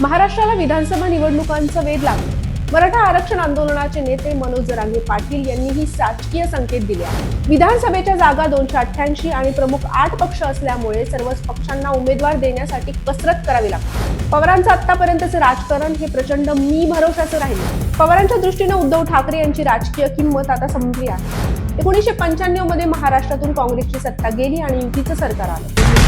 महाराष्ट्राला विधानसभा निवडणुकांचा वेध लागला. मराठा आरक्षण आंदोलनाचे नेते मनोज जरांगे पाटील यांनीही राजकीय संकेत दिले विधानसभेच्या जागा दोनशे अठ्ठ्याऐंशी आणि प्रमुख आठ पक्ष असल्यामुळे सर्वच पक्षांना उमेदवार देण्यासाठी कसरत करावी लागते. पवारांचं आतापर्यंतचं राजकारण हे प्रचंड मी भरोशाचं राहिले. पवारांच्या दृष्टीनं उद्धव ठाकरे यांची राजकीय किंमत आता संपली आहे. एकोणीसशे पंच्याण्णवमध्ये महाराष्ट्रातून काँग्रेसची सत्ता गेली आणि युतीचं सरकार आलं.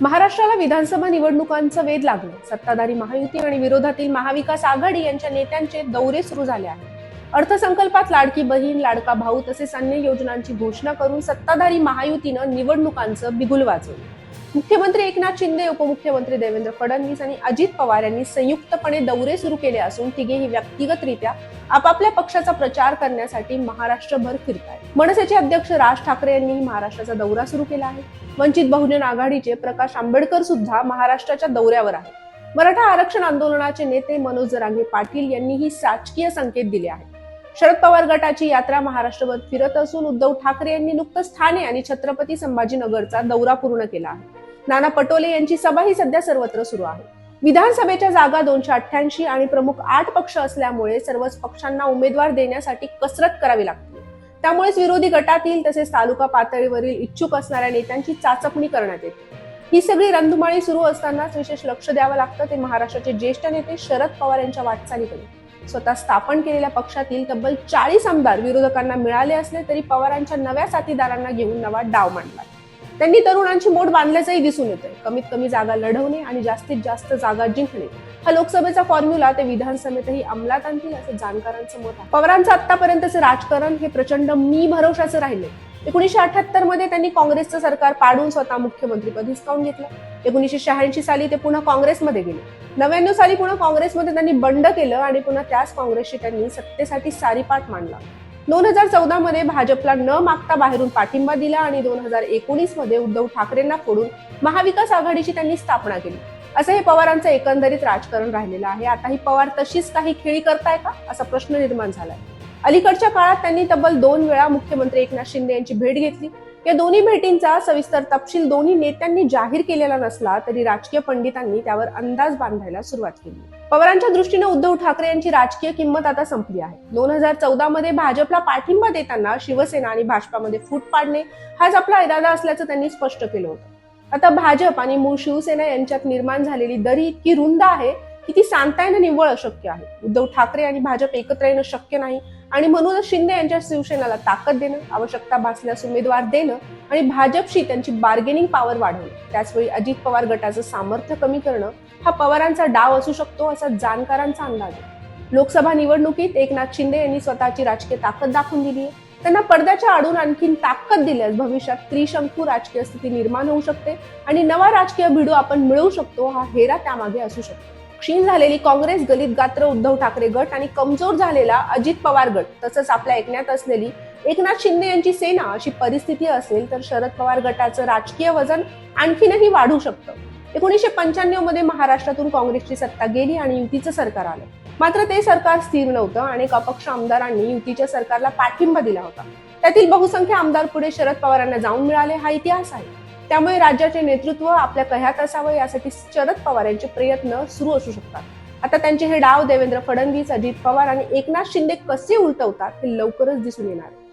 महाराष्ट्राला विधानसभा निवडणुकांचा वेध लागला. सत्ताधारी महायुती आणि विरोधातील महाविकास आघाडी यांच्या नेत्यांचे दौरे सुरू झाले आहेत. अर्थसंकल्पात लाडकी बहीण लाडका भाऊ तसेच अन्य योजनांची घोषणा करून सत्ताधारी महायुतीनं निवडणुकांचं बिगुल वाजवलं. मुख्यमंत्री एकनाथ शिंदे उपमुख्यमंत्री देवेंद्र फडणवीस आणि अजित पवार यांनी संयुक्तपणे दौरे सुरू केले असून तिघेही व्यक्तिगतरित्या आपापल्या पक्षाचा प्रचार करण्यासाठी महाराष्ट्रभर फिरतायत. मनसेचे अध्यक्ष राज ठाकरे यांनीही महाराष्ट्राचा दौरा सुरू केला आहे. वंचित बहुजन आघाडीचे प्रकाश आंबेडकर सुद्धा महाराष्ट्राच्या दौऱ्यावर आहेत. मराठा आरक्षण आंदोलनाचे नेते मनोज जरांगे पाटील यांनीही शासकीय संकेत दिले आहेत. शरद पवार गटाची यात्रा महाराष्ट्रभर फिरत असून उद्धव ठाकरे यांनी नुकतंच ठाणे आणि छत्रपती संभाजीनगरचा दौरा पूर्ण केला आहे. नाना पटोले यांची सभाही सध्या सर्वत्र सुरू आहे. विधानसभेच्या जागा दोनशे अठ्ठ्याऐंशी आणि प्रमुख आठ पक्ष असल्यामुळे सर्वच पक्षांना उमेदवार देण्यासाठी कसरत करावी लागते. त्यामुळेच विरोधी गटातील तसेच तालुका पातळीवरील इच्छुक असणाऱ्या नेत्यांची चाचपणी करण्यात येते. ही सगळी रणधुमाळी सुरू असतानाच विशेष लक्ष द्यावं लागतं ते महाराष्ट्राचे ज्येष्ठ नेते शरद पवार यांच्या वाटचालीकडे. स्वतः स्थापन केलेल्या पक्षातील तब्बल चाळीस आमदार विरोधकांना मिळाले असले तरी पवारांच्या नव्या साथीदारांना घेऊन नवा डाव मांडला त्यांनी तरुणांची मोठ बांधल्याचंही दिसून येतंय. कमीत कमी जागा लढवणे आणि जास्तीत जास्त जागा जिंकणे हा लोकसभेचा फॉर्म्युला ते विधानसभेतही अंमलात आणतील असं जाणकारांचं मत आहे. पवारांचं आतापर्यंतचं राजकारण हे प्रचंड मी भरोशाचं राहिले एकोणीसशे अठ्याहत्तरमध्ये त्यांनी काँग्रेसचं सरकार पाडून स्वतः मुख्यमंत्रीपद हिसकावून घेतलं. एकोणीसशे शहाऐंशी साली ते पुन्हा काँग्रेसमध्ये गेले. नव्याण्णव साली पुन्हा काँग्रेसमध्ये त्यांनी बंड केलं आणि पुन्हा त्याच काँग्रेसशी त्यांनी सत्तेसाठी सारीपाठ मांडला. दोन हजार चौदा मध्ये भाजपला न मागता बाहेरून पाठिंबा दिला आणि दोन हजार एकोणीसमध्ये उद्धव ठाकरेंना फोडून महाविकास आघाडीची त्यांनी स्थापना केली. असं हे पवारांचं एकंदरीत राजकारण राहिलेलं आहे. आता ही पवार तशीच काही खेळी करताय का? असा प्रश्न निर्माण झालाय. अलीकडच्या काळात त्यांनी तब्बल दोन वेळा मुख्यमंत्री एकनाथ शिंदे यांची भेट घेतली. या दोन्ही भेटींचा सविस्तर तपशील दोन्ही नेत्यांनी जाहीर केलेला नसला तरी राजकीय पंडितांनी त्यावर अंदाज बांधायला सुरुवात केली. पवारांच्या दृष्टीने उद्धव ठाकरे यांची राजकीय किंमत आता संपली आहे. दोन हजार चौदा मध्ये भाजपला पाठिंबा देताना शिवसेना आणि भाजपामध्ये फूट पाडणे हाच आपला इरादा असल्याचं त्यांनी स्पष्ट केलं होतं. आता भाजप आणि मूळ शिवसेना यांच्यात निर्माण झालेली दरी इतकी रुंद आहे की ती सांगता येणं निव्वळ अशक्य आहे. उद्धव ठाकरे आणि भाजप एकत्र येणं शक्य नाही. आणि म्हणूनच शिंदे यांच्या शिवसेनेला ताकद देणं आवश्यकता भासल्यास उमेदवार देणं आणि भाजपशी त्यांची बार्गेनिंग पॉवर वाढवणं. त्याचवेळी अजित पवार गटाचं सामर्थ्य कमी करणं हा पवारांचा डाव असू शकतो असा जाणकारांचा अंदाज आहे. लोकसभा निवडणुकीत एकनाथ शिंदे यांनी स्वतःची राजकीय ताकद दाखवून दिली आहे. त्यांना पडद्याच्या आडून आणखीन ताकद दिल्यास भविष्यात त्रिशंकू राजकीय स्थिती निर्माण होऊ शकते आणि नवा राजकीय भिडू आपण मिळवू शकतो हा हेरा त्यामागे असू शकतो. क्षीण झालेली काँग्रेस गलित गात्र उद्धव ठाकरे गट आणि कमजोर झालेला अजित पवार गट तसंच आपल्या ऐकण्यात असलेली एकनाथ शिंदे यांची सेना अशी परिस्थिती असेल तर शरद पवार गटाचं राजकीय वजन आणखीनही वाढू शकतं. एकोणीसशे पंच्याण्णवमध्ये महाराष्ट्रातून काँग्रेसची सत्ता गेली आणि युतीचं सरकार आलं. मात्र ते सरकार स्थिर नव्हतं अनेक अपक्ष आमदारांनी युतीच्या सरकारला पाठिंबा दिला होता. त्यातील बहुसंख्य आमदार पुढे शरद पवारांना जाऊन मिळाले हा इतिहास आहे. त्यामुळे राज्याचे नेतृत्व आपल्या कह्यात असावं यासाठी शरद पवार यांचे प्रयत्न सुरू असू शकतात. आता त्यांचे हे डाव देवेंद्र फडणवीस अजित पवार आणि एकनाथ शिंदे कसे उलटवतात हे लवकरच दिसून येणार. आहे